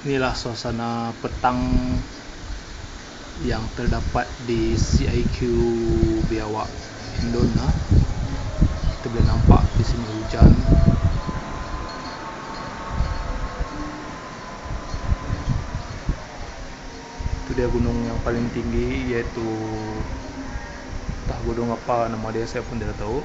inilah suasana petang yang terdapat di CIQ Biawak Indon ha? kita boleh nampak di sini hujan itu dia gunung yang paling tinggi iaitu entah gunung apa nama dia saya pun tidak tahu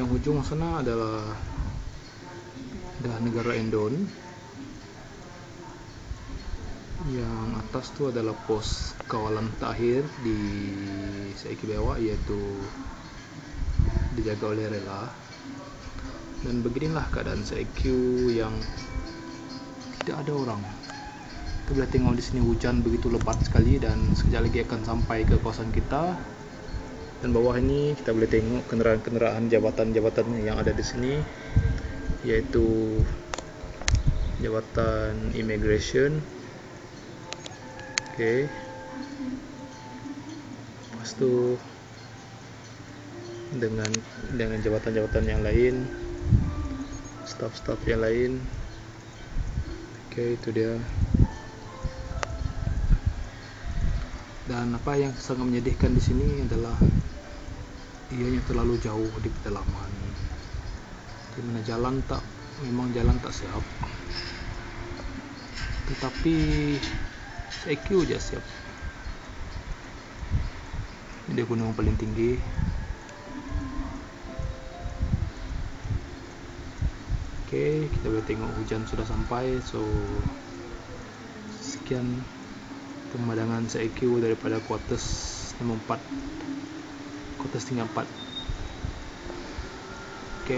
yang hujung sana adalah dah negara Endon yang atas tu adalah pos kawalan terakhir di Saiki Bewak iaitu dijaga oleh rela. Dan beginilah keadaan Saiku yang tidak ada orang. Kita boleh tengok di sini hujan begitu lebat sekali dan sekejap lagi akan sampai ke kawasan kita dan bawah ini kita boleh tengok kenderaan-kenderaan jabatan-jabatan yang ada di sini iaitu jabatan immigration. Ok lepas tu dengan dengan jabatan-jabatan yang lain staff-staff yang lain. Ok itu dia dan apa yang sangat menyedihkan di sini adalah ianya terlalu jauh di pedalaman. Di mana jalan tak memang jalan tak siap. Tetapi EQ je siap. Ini dia gunung paling tinggi. Ok kita boleh tengok hujan sudah sampai so sekian pemandangan EQ daripada quarters nombor 4 quarters tinggal 4 ok